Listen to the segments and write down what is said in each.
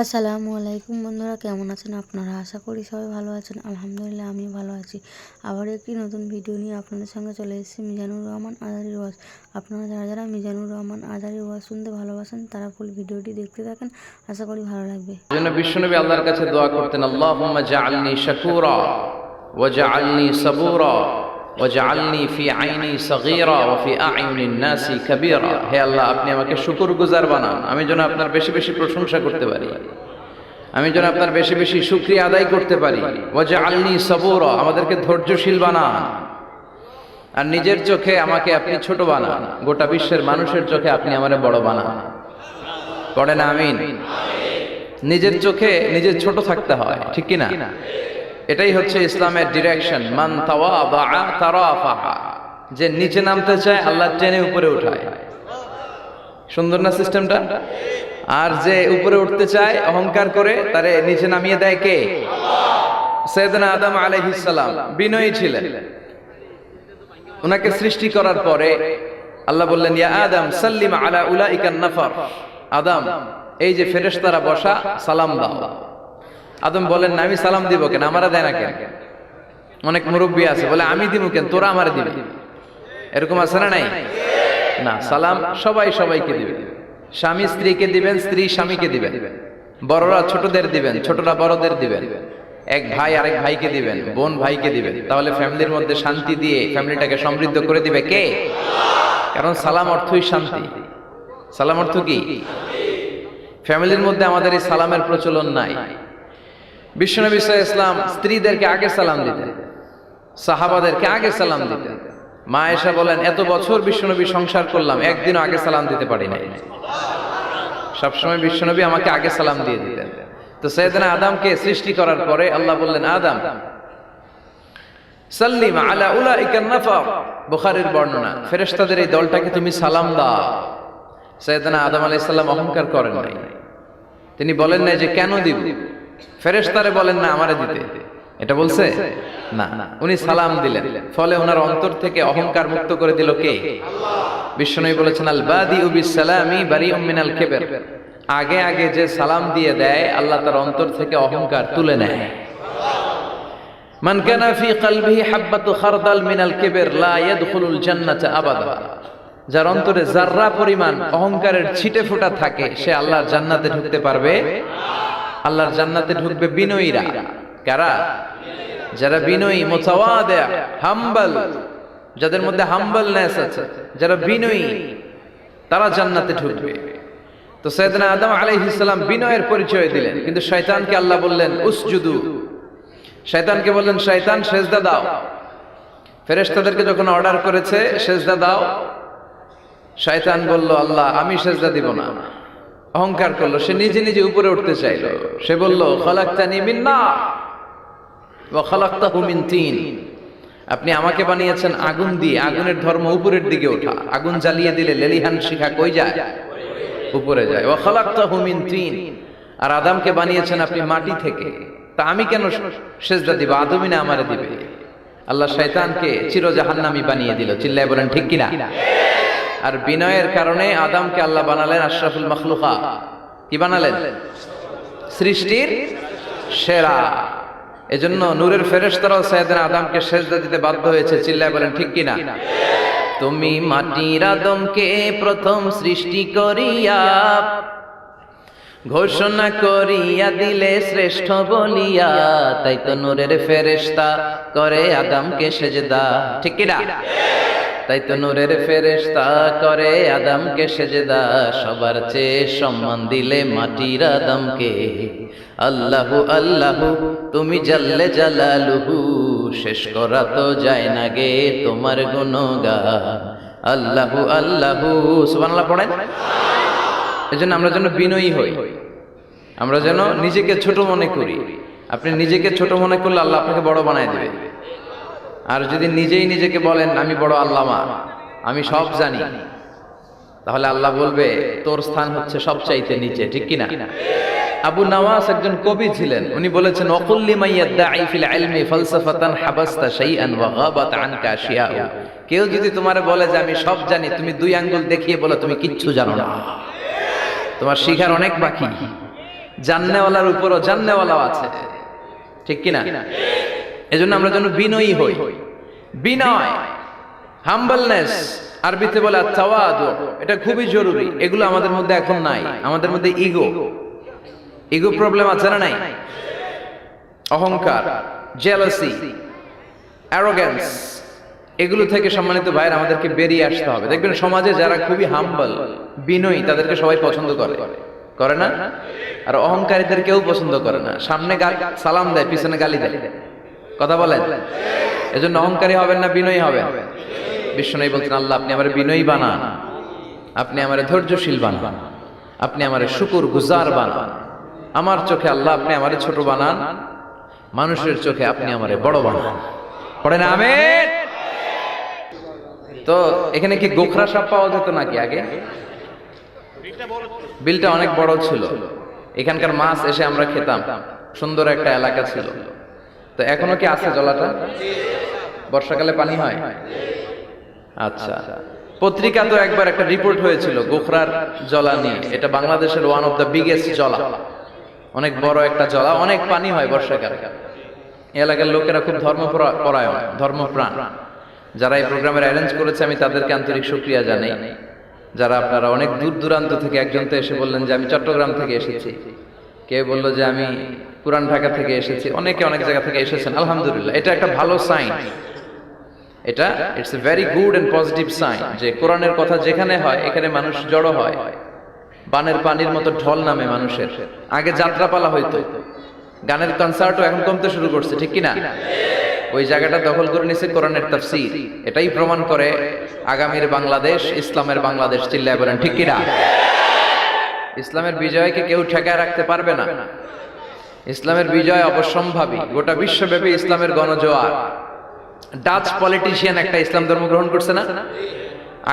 আসসালামু আলাইকুম বন্ধুরা, কেমন আছেন আপনারা? আশা করি সবাই ভালো আছেন। আলহামদুলিল্লাহ আমি ভালো আছি। আবার একটি নতুন ভিডিও নিয়ে আপনাদের সঙ্গে চলে এসেছি, মিজানুর রহমান আজারি ওয়াজ। আপনারা যারা যারা মিজানুর রহমান আজারি ওয়াজ শুনতে ভালোবাসেন, তারা ফুল ভিডিওটি দেখতে থাকেন। আশা করি ভালো লাগবে। জন্য বিশ্বনবী আল্লাহর কাছে দোয়া করতেন, আল্লাহুম্মা জাআলনি শাকুরা ওয়া জাআলনি সাবুরা ওয়া জাআলনি ফি আইনি সগীরা ওয়া ফি আইউনিন নাসি কাবীরা। হে আল্লাহ, আপনি আমাকে শুকরগুজার বানান। আমি যেন আপনার বেশি বেশি প্রশংসা করতে পারি। আমি যেন আপনার বেশি বেশি শুকরিয়া আদায় করতে পারি। ওয়া জাআলনি সাবুরা, আমাদেরকে ধৈর্যশীল বানান। আর নিজের চোখে আমাকে আপনি ছোট বানান। গোটা বিশ্বের মানুষের চোখে আপনি আমারে বড় বানান। পড়েন আমিন। নিজের চোখে নিজের ছোট থাকতে হয়, ঠিক কি না এটাই হচ্ছে ইসলামের ডিরেকশন মান যে নিচে নামতে চায়, আল্লাহ টেনে উপরে উঠায়। সুন্দর না সিস্টেমটা? আর যে উপরে উঠতে চায়, অহংকার করে, তারে নিচে নামিয়ে দেয় কে? সৈয়দনা আদম আলাইহিস সালাম, বিনয়ী ছিলেন। ওনাকে সৃষ্টি করার পরে আল্লাহ বললেন, ইয়া আদম, সাল্লিম আলা উলাইকান নাফার। আদম, এই যে ফেরেশতারা বসা, সালাম দাও। আদম বলেন না আমি সালাম দিব কেন? আমারা দেয় না কেন? অনেক মুরব্বী আছে, বলে, আমি দিব কেন? তোরা আমার দিবি? এরকম আছে না নাই? না, সালাম সবাই সবাইকে দিবে। স্বামী স্ত্রীকে দিবেন, স্ত্রী স্বামীকে দিবেন। বড়রা ছোটদের দিবেন, ছোটরা বড়দের দিবেন। এক ভাই আরেক ভাইকে দিবেন, বোন ভাইকে দিবেন। তাহলে ফ্যামিলির মধ্যে শান্তি দিয়ে ফ্যামিলিটাকে সমৃদ্ধ করে দিবে কে? কারণ সালাম অর্থই শান্তি। সালাম অর্থ কি? ফ্যামিলির মধ্যে আমাদের এই সালামের প্রচলন নাই। বিশ্বনবী আলাইহি ইসলাম স্ত্রীদেরকে আগে সালাম দিতেন, সাহাবাদেরকে আগে সালাম দিতেন। মা এসা বলেন, এত বছর বিশ্বনবী সংসার করলাম, একদিনও আগে সালাম দিতে পারি নাই। সবসময় বিশ্বনবী আমাকে আগে সালাম দিয়ে দিতেন। তো সৈয়দনা আদামকে সৃষ্টি করার পরে আল্লাহ বললেন, আদাম সাল্লিম আলা উলাইকা নাফা বুখারীর বর্ণনা, ফেরেশতাদের এই দলটাকে তুমি সালাম দাও। সৈয়দনা আদম আলাইহিস সালাম অহংকার করেন নাই। তিনি বলেন নাই যে, কেন দিব? ফেরেশতারে বলেন না আমারে দিতে। এটা বলছে? না। উনি সালাম দিলেন। ফলে ওনার অন্তর থেকে অহংকার মুক্ত করে দিল কে? বিশ্বনবী বলেছেন আল বাদি উবিস সালামি বারিউম মিনাল কেবের। আগে আগে যে সালাম দিয়ে দেয় আল্লাহ তার অন্তর থেকে অহংকার তুলে নেয়। মান কানা ফি কলবিহি হাব্বাতু খারদাল মিনাল কিবর লা ইয়াদখুলুল জান্নাতা আবাদা। যার অন্তরে জাররা পরিমাণ অহংকারের ছিটে ফোঁটা থাকে সে আল্লাহর জান্নাতে ঢুকতে পারবে। আল্লাহর জান্নাতে ঢুকবে বিনয়ীরা। কারা? যারা বিনয়ী মুতাওয়াদা হাম্বল। যাদের মধ্যে হাম্বলনেস আছে যারা বিনয়ী তারা জান্নাতে ঢুকবে। তো সৈয়দনা আদম আলাইহিস সালাম বিনয়ের পরিচয় দিলেন। কিন্তু শয়তানকে আল্লাহ বললেন উসজুদু। শয়তানকে বললেন শয়তান সেজদা দাও। ফেরেশতাদেরকে যখন অর্ডার করেছে সেজদা দাও। শয়তান বলল আল্লাহ আমি সেজদা দিব না। অহংকার করল, সে নিজে নিজে উপরে উঠতে চাইলো। সে বলল, খলাক্তানি মিন নার ওয়া খলাক্তাহু মিন তিন। আপনি আমাকে বানিয়েছেন আগুন দিয়ে, আগুনের ধর্ম উপরের দিকে ওঠা। আগুন জ্বালিয়ে দিলে লেলিহান শিখা কই যায়? উপরে যায়। ওয়া খলাক্তাহু মিন তিন। আর আদামকে বানিয়েছেন আপনি মাটি থেকে। তা আমি কেন সেজদা দিব? আদমি না আমারে দিবে। আল্লাহ শয়তানকে চিরজাহান্নামি বানিয়ে দিল। চিল্লায় বলেন, ঠিক কিনা? আর বিনয়ের কারণে আদামকে আল্লাহ বানালেন আশরাফুল মখলুকা। কি বানালেন? সৃষ্টির সেরা। এজন্য নূরের ফেরেশতারাও সাইয়েদনা আদামকে সেজদা দিতে বাধ্য হয়েছে। চিল্লায় বলেন, ঠিক কিনা? তুমি মাটির আদমকে প্রথম সৃষ্টি করিয়া, ঘোষণা করিয়া দিলে শ্রেষ্ঠ বলিয়া, তাই তো নূরের ফেরেশতা করে আদামকে সেজদা। ঠিক কিনা? তাই তো নূরের ফেরেশতা করে আদমকে সেজদা, সবার চেয়ে সম্মান দিলে মাটির আদমকে। আল্লাহু আল্লাহু, তুমি জাল্লে জালালুহু, শেষ করা তো যায় না গে তোমার গুণগান। আল্লাহু আল্লাহু, সুবহানাল্লাহ পড়েন। এজন্য আমরা যেন বিনয়ী হই। আমরা যেন নিজেকে ছোট মনে করি। আপনি নিজেকে ছোট মনে করলে আল্লাহ আপনাকে বড় বানায় দেবে। আর যদি নিজেই নিজেকে বলেন আমি বড় আল্লামা আমি সব জানি তাহলে আল্লাহ বলবে তোর স্থান হচ্ছে সবচাইতে নিচে ঠিক কিনা? আবু নওয়াস একজন কবি ছিলেন উনি বলেছেন অকুল্লি মাইয়াদ্দাঈ ফিল ইলমি ফালসাফাতান হাবাসতা শাইআন ওয়া গাবাত আনকা আশিয়াউ কেউ যদি তোমারে বলে যে আমি সব জানি তুমি দুই আঙ্গুল দেখিয়ে বলো তুমি কিচ্ছু জানো না। তোমার শিখার অনেক বাকি। জান্নেওয়ালার উপরও জান্নেওয়ালাও আছে। ঠিক কিনা? এজন্য আমরা যেন বিনয়ী হই। বিনয় হাম্বলনেস আরবিতে বলে তাওয়াদু এটা খুবই জরুরি। এগুলো আমাদের মধ্যে এখন নাই। আমাদের মধ্যে ইগো ইগো প্রবলেম আছে না নাই? অহংকার জেলাসি অ্যারোগ্যান্স এগুলো থেকে সম্মানিত ভাইয়ের আমাদেরকে বেরিয়ে আসতে হবে। দেখবেন সমাজে যারা খুবই হাম্বল বিনয়ী, তাদেরকে সবাই পছন্দ করে। করে না? আর অহংকারীদের কেউ পছন্দ করে না। সামনে সালাম দেয়, পিছনে গালি দেয়। কথা বলেন। এজন্য অহংকারী হবেন না, বিনয়ী হবেন। বিষ্ণু বলছেন আল্লাহ, আপনি আমার বিনয়ী বানান। আপনি আমার ধৈর্যশীল বানান। আপনি আমার শুকুর গুজার বানান। আমার চোখে আল্লাহ, আপনি আমার ছোট বানান। মানুষের চোখে আপনি আমারে বড় বানান। পড়েন, আমেন। তো এখানে কি গোখরা সাপ পাওয়া যেত নাকি আগে? বিলটা অনেক বড় ছিল। এখানকার মাছ এসে আমরা খেতাম। সুন্দর একটা এলাকা ছিল। তো এখনও কি আছে জলাটা? বর্ষাকালে পানি হয়? আচ্ছা। পত্রিকা তো একবার একটা রিপোর্ট হয়েছিল গোখরার জলা নিয়ে। এটা বাংলাদেশের ওয়ান অফ দ্য বিগেস্ট জলা। অনেক বড় একটা জলা। অনেক পানি হয় বর্ষাকালে। এলাকার লোকেরা খুব ধর্ম পরায়ণ ধর্মপ্রাণ। যারা এই প্রোগ্রামের অ্যারেঞ্জ করেছে, আমি তাদেরকে আন্তরিক শুক্রিয়া জানাই। যারা আপনারা অনেক দূর দূরান্ত থেকে একজন তো এসে বললেন যে আমি চট্টগ্রাম থেকে এসেছি। কেউ বলল যে আমি পুরান ঢাকা থেকে এসেছি? অনেকে অনেক জায়গা থেকে এসেছেন, আলহামদুলিল্লাহ। এটা একটা ভালো সাইন এটা it's a very good and positive sign যে কোরআনের কথা যেখানে হয়, এখানে মানুষ জড়ো হয়। বানের পানির মতো ঢল নামে মানুষের। আগে যাত্রাপালা হইতো। গানের কনসার্টও এখন কমতে শুরু করছে, ঠিক কি না ওই জায়গাটা দখল করে নিছে কোরআনের তাফসীর। এটাই প্রমাণ করে আগামীর বাংলাদেশ, ইসলামের বাংলাদেশ, চিল্লায় বলেন, ঠিক কিনা? ইসলামের বিজয়কে কেউ ঠেকায় রাখতে পারবে না। ইসলামের বিজয় অবশ্যম্ভাবী, গোটা বিশ্বব্যাপী ইসলামের গণজোয়ার। ডাচ পলিটিশিয়ান একটা ইসলাম ধর্ম গ্রহণ করছে না?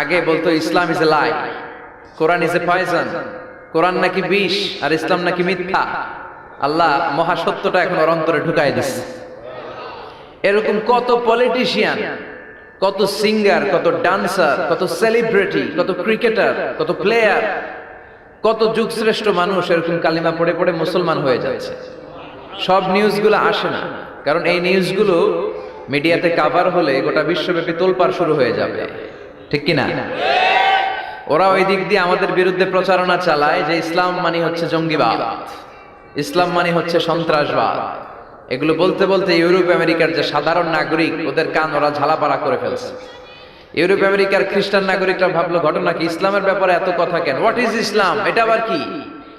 আগে বলতো, Islam is a lie Quran is a poison কোরআন নাকি বিষ, আর ইসলাম নাকি মিথ্যা। আল্লাহ মহাসত্যটা এখন ওর অন্তরে ঢুকাই দিচ্ছে এরকম কত পলিটিশিয়ান কত সিঙ্গার কত ডান্সার কত সেলিব্রিটি কত ক্রিকেটার কত প্লেয়ার কত যুগশ্রেষ্ঠ মানুষ এরকম কালিমা পড়ে পড়ে মুসলমান হয়ে যাচ্ছে। সব নিউজগুলো আসে না। কারণ এই নিউজগুলো মিডিয়াতে কাভার হলে গোটা বিশ্বব্যাপী তোলপাড় শুরু হয়ে যাবে। ঠিক কি না? ওরা ওই দিক দিয়ে আমাদের বিরুদ্ধে প্রচারণা চালায় যে ইসলাম মানে হচ্ছে জঙ্গিবাদ। ইসলাম মানে হচ্ছে সন্ত্রাসবাদ। এগুলো বলতে বলতে ইউরোপ, আমেরিকার যে সাধারণ নাগরিক, ওদের কান ওরা ঝালাপাড়া করে ফেলছে। ইউরোপ আমেরিকার খ্রিস্টান নাগরিকরা ভাবলো, ঘটনা কি? ইসলামের ব্যাপারে এত কথা কেন? হোয়াট ইজ ইসলাম এটা আবার কি?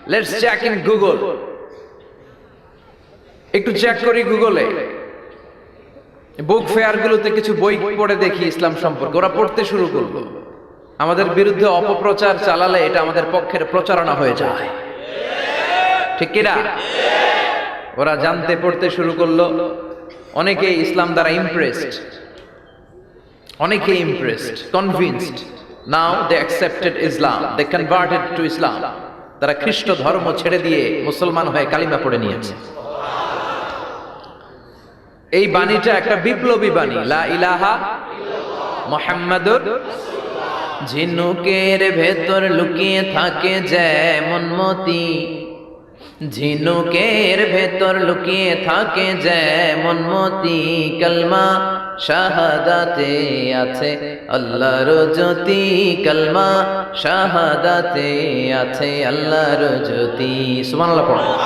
লেটস চেক ইন গুগল একটু চেক করি গুগলে বুক ফেয়ার গুলোতে কিছু বই পড়ে দেখি ইসলাম সম্পর্কে। ওরা পড়তে শুরু করল। আমাদের বিরুদ্ধে অপপ্রচার চালালে এটা আমাদের পক্ষের প্রচারণা হয়ে যায়। ঠিক কিনা? ওরা জানতে, পড়তে শুরু করল। অনেকে ইসলাম দ্বারা ইমপ্রেসড অনেকে impressed convinced now they accepted Islam they converted to Islam তারা খ্রিস্ট ধর্ম ছেড়ে দিয়ে মুসলমান হয়ে কালিমা পড়ে নিয়েছে। এই বাণীটা একটা বিপ্লবী বাণী। লা ইলাহা মোহাম্মদুর ঝিনুকের ভেতর লুকিয়ে থাকে যেমন মতি। ঝিনুকের ভেতর লুকিয়ে থাকে যেমন মতি। কলমা শাহাদাতে আছে আল্লাহর জ্যোতি, কলমা শাহাদাতে আছে আল্লাহর জ্যোতি। সুবহানাল্লাহ পড়ো।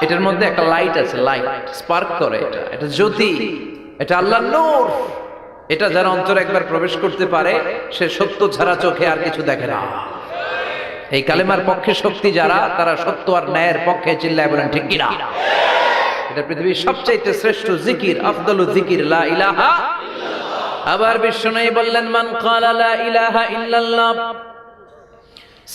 এটার মধ্যে একটা লাইট আছে লাইট স্পার্ক করে এটা। এটা জ্যোতি, এটা আল্লাহর নূর। এটা যারা অন্তর একবার প্রবেশ করতে পারে, সে সত্য ছাড়া চোখে আর কিছু দেখে না। এই কালেমার পক্ষে শক্তি যারা, তারা সত্য আর ন্যায়ের পক্ষে চিল্লায় বলেন, ঠিক কিনা? এটা পৃথিবীর সবচাইতে শ্রেষ্ঠ জিকির, আফদলু জিকির, লা ইলাহা আবার বিষ্ণু বললেন, মান ক্বালা লা ইলাহা ইল্লাল্লাহ,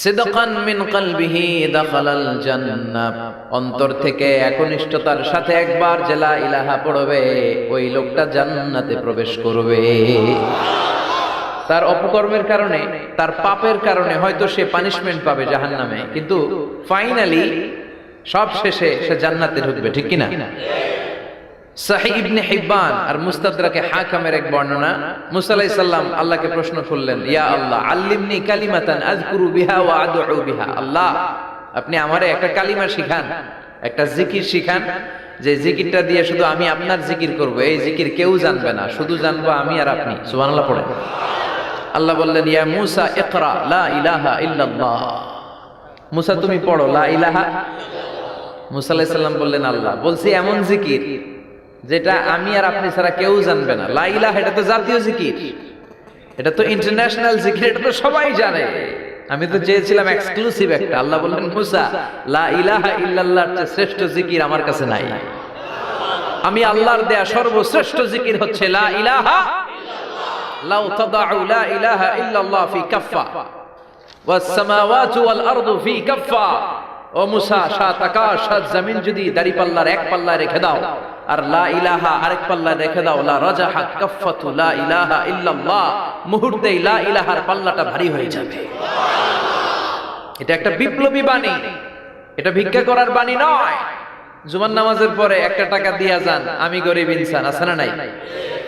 সিদকান মিন কলবিহি দাখালাল জান্নাহ। অন্তর থেকে একনিষ্ঠতার সাথে একবার যে লা ইলাহা পড়বে, ওই লোকটা জান্নাতে প্রবেশ করবে। তার অপকর্মের কারণে, তার পাপের কারণে হয়তো সে পানিশমেন্ট পাবে জাহান্নামে। কিন্তু ফাইনালি সব শেষে সে জান্নাতে ঢুকবে, ঠিক কিনা? এক বর্ণনা। আল্লাহকে প্রশ্ন ইয়া আল্লাহ বিহা আল্লাহ, আপনি আমারে একটা কালিমা শিখান, একটা জিকির শিখান। যে জিকিরটা দিয়ে শুধু আমি আপনার জিকির করব, এই জিকির কেউ জানবে না, শুধু জানব আমি আর আপনি। আল্লাহ বললেন, ইয়া লা ইলাহা মুসা, তুমি পড়ো, লা ইলাহা সালাম বললেন, আল্লাহ, বলছি এমন জিকির যেটা আমি আর আপনি ছাড়া কেউ জানবে না। লা ইলাহা, এটা তো জাতীয় জিকির। এটা তো ইন্টারন্যাশনাল জিকির, এটা তো সবাই জানে। আমি তো চেয়েছিলাম এক্সক্লুসিভ একটা। আল্লাহ বললেন, মুসা, লা ইলাহা ইল্লাল্লাহর চেয়ে শ্রেষ্ঠ জিকির আমার কাছে নাই। আমি আল্লাহর দেয়া সর্বশ্রেষ্ঠ জিকির হচ্ছে লা ইলাহা লাউ তাদাউ লা ইলাহা ইল্লাল্লাহ ফি কাফফা। ওয়াস সামাওয়াতু ওয়াল আরদু ফি কাফফা। ও মুসা, সাত আকাশ, সাত জমিন যদি দাড়ি পাল্লার এক পাল্লা রেখে দাও, আর লা ইলাহা আরেক পাল্লা রেখে দাও, লা রাজাহাত কাফফাতু, লা ইলাহা ইল্লাল্লাহ, মুহূর্তেই লা ইলাহার পাল্লাটা ভারী হয়ে যাবে। এটা একটা বিপ্লবী বাণী। এটা ভিক্ষা করার বাণী নয়। জুমার নামাজের পরে একটা টাকা দিয়া যান, আমি গরিব ইনসান, আছে না নাই?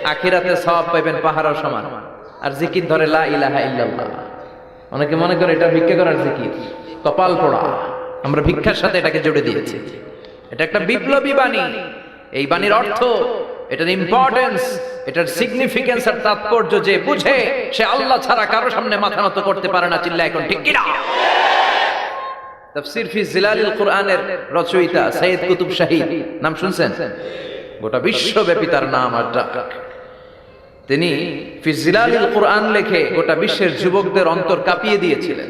আখিরাতে সব পাইবেন পাহাড় সমান। আর জিকির ধরে লা ইলাহা ইল্লাল্লাহ। অনেকে মনে করে এটা ভিক্ষা করার জিকির। কপাল পোড়া। আমরা ভিক্ষার সাথে এটাকে জুড়ে দিয়েছি। এটা একটা বিপ্লবী বাণী। এই বাণীর অর্থ, এটার ইম্পর্টেন্স এটার সিগনিফিকেন্স আর তাৎপর্য যে বুঝে, সে আল্লাহ ছাড়া কারও সামনে মাথা নত করতে পারে না চিল্লা এখন, ঠিক কিনা? ফি রচয়িতা সৈয়দ কুতুব শাহীদ নাম শুনছেন? গোটা বিশ্বব্যাপী তার নাম আর ডাক। তিনি ফি জিলালিল কোরআন লেখে গোটা বিশ্বের যুবকদের অন্তর কাঁপিয়ে দিয়েছিলেন।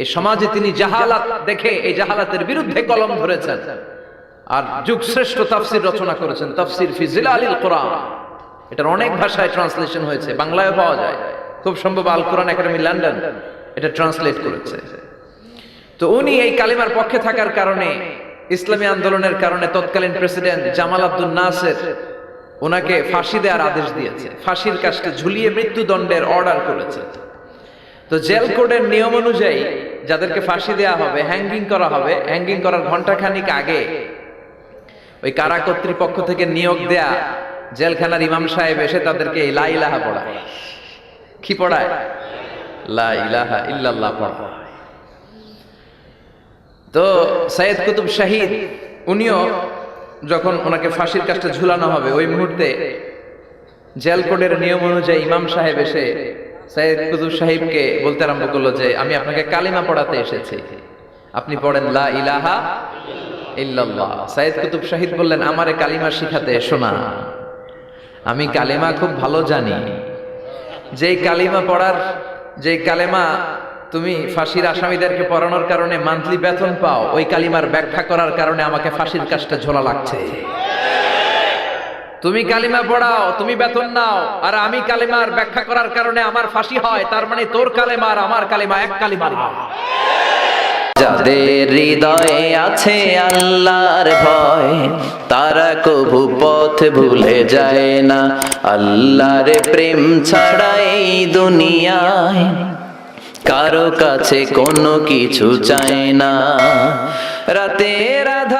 এই সমাজে তিনি জাহালাত দেখে এই জাহালাতের বিরুদ্ধে কলম ধরেছেন। আর যুগশ্রেষ্ঠ তাফসির রচনা করেছেন, তাফসির ফি জিলালিল কোরআন। এটার অনেক ভাষায় ট্রান্সলেশন হয়েছে বাংলায় পাওয়া যায়। খুব সম্ভব আল কোরআন একাডেমি লন্ডন এটা ট্রান্সলেট করেছে। তো উনি এই কালিমার পক্ষে থাকার কারণে, ইসলামী আন্দোলনের কারণে তৎকালীন প্রেসিডেন্ট জামাল আব্দুল নাসের ওনাকে ফাঁসি দেওয়ার আদেশ দিয়েছে। ফাঁসির কাজটা ঝুলিয়ে মৃত্যুদণ্ডের অর্ডার করেছে। তো জেল কোডের নিয়ম অনুযায়ী যাদেরকে ফাঁসি দেওয়া হবে হ্যাঙ্গিং করা হবে হ্যাঙ্গিং করার ঘন্টাখানিক আগে ওই কারা কর্তৃপক্ষ থেকে নিয়োগ দেয়া জেলখানার ইমাম সাহেব এসে তাদেরকে এই লা ইলাহা পড়ায়। কি পড়ায়? লা ইল্লাল্লাহ পড়ায়। তো সৈয়দ কুতুব শাহিদ, উনিও যখন ওনাকে ফাঁসির কাজটা ঝুলানো হবে, ওই মুহূর্তে জেল কোডের নিয়ম অনুযায়ী ইমাম সাহেব এসে সৈয়দ কুতুব সাহিবকে বলতে আরম্ভ করল যে, আমি আপনাকে কালিমা পড়াতে এসেছি। আপনি পড়েন লা ইলাহা ইল্লাল্লাহ। সৈয়দ কুতুব শাহিদ বললেন, আমারে কালিমা শিখাতে এসো না। আমি কালিমা খুব ভালো জানি। যেই কালিমা পড়ার যে কালেমা তুমি ফাঁসির আসামিদেরকে পড়ানোর কারণে মান্থলি বেতন পাও, ওই কালিমার ব্যাখ্যা করার কারণে আমাকে ফাঁসির কাজটা ঝোলা লাগছে। তুমি কালিমা পড়াও তুমি বেতন নাও আর আমি কালিমার ব্যাখ্যা করার কারণে আমার ফাঁসি হয় তার মানে তোর কালেমা আর আমার কালিমা এক কালিমার যাদের হৃদয়ে আছে আল্লাহর ভয় তারা কবু পথ ভুলে যায় না। আল্লাহর প্রেম ছাড়াই দুনিয়ায় কারও কাছে কোনো কিছু চায় না। রাতের যারা সেজদা